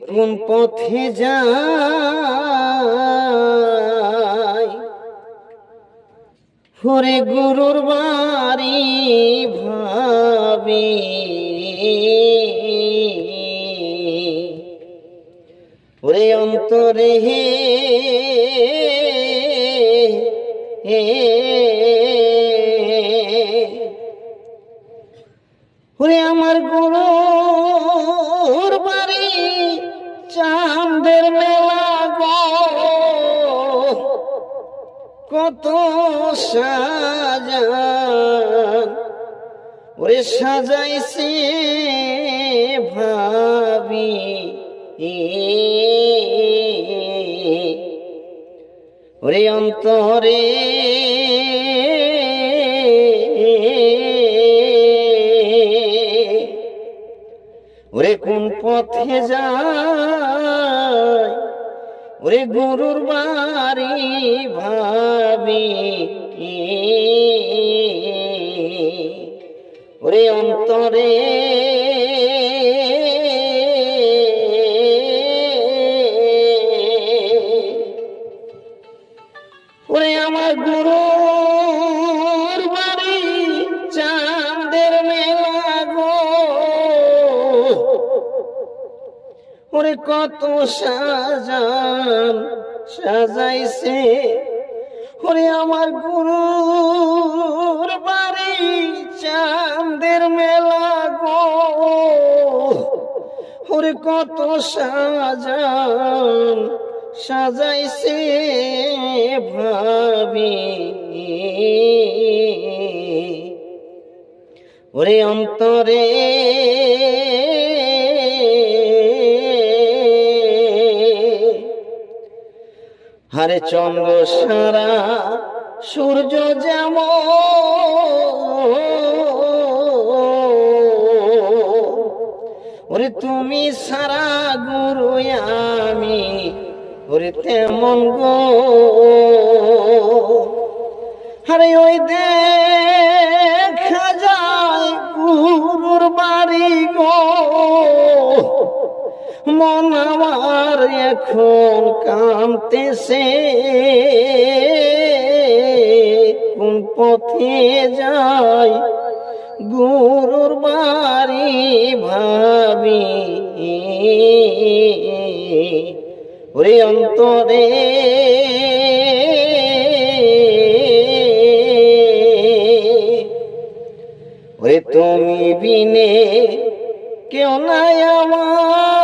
কোন পথে যাই হরে গুরুর বাড়ি ভাবি। ওরে অন্তরে হে ওরে আমার গুরুর বাড়ি চাঁদের মেলা কত সাজান ওরে সাজাইছে ভাবি। ওরে অন্তরে ওরে কোন পথে যায়? ওরে গুরুর বাড়ি ভাবি ওরে অন্তরে ওরে কত সাজান সাজাইছে। ওরে আমার গুরুর বাড়ি চাঁদের মেলা গো। ওরে কত সাজান সাজাইছে ভাবি। ওরে অন্তরে হারে চন্দ্র সারা, সূর্য যেমন। ওরে তুমি সারা গুরু আমি, ওরে তেমন গো। আরে ওই দেখা মন আমার এখন কামতেছে কোন পথে যায় গুরুর বাড়ি ভাবি। ওরে অন্তরে ওরে তুমি বিনে কেউ নাই আমার।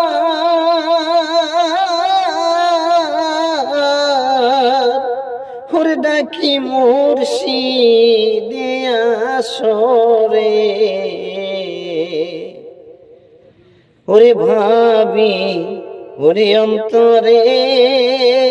ওরে ডাকি মুর্শিদে আসরে? ওরে ভাবি ওরে অন্তরে